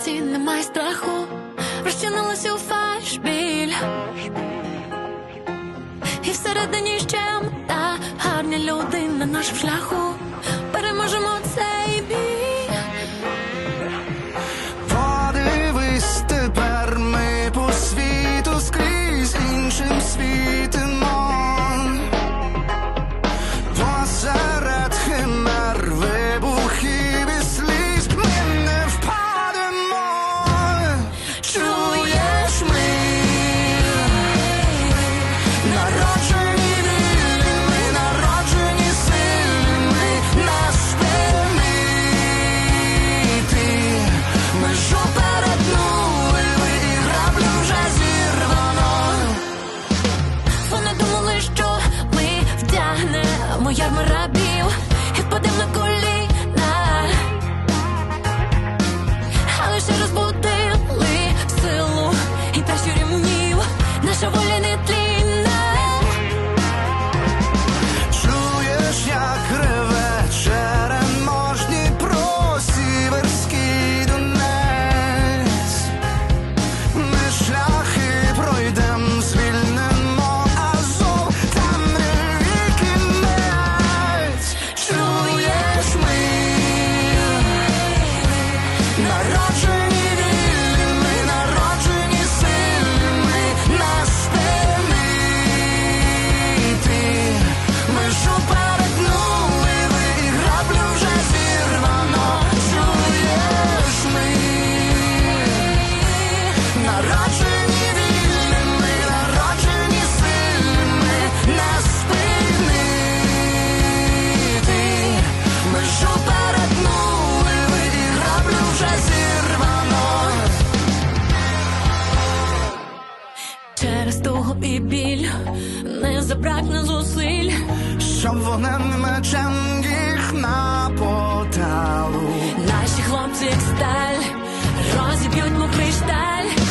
хаті немає страху, розчинилася у фальш біль і всередині ще та гарня людина на нашому шляху. через того і біль не забракне зусиль, щоб вогненним мечем їх на поталу. Наші хлопці як сталь розіб'ють му кришталь.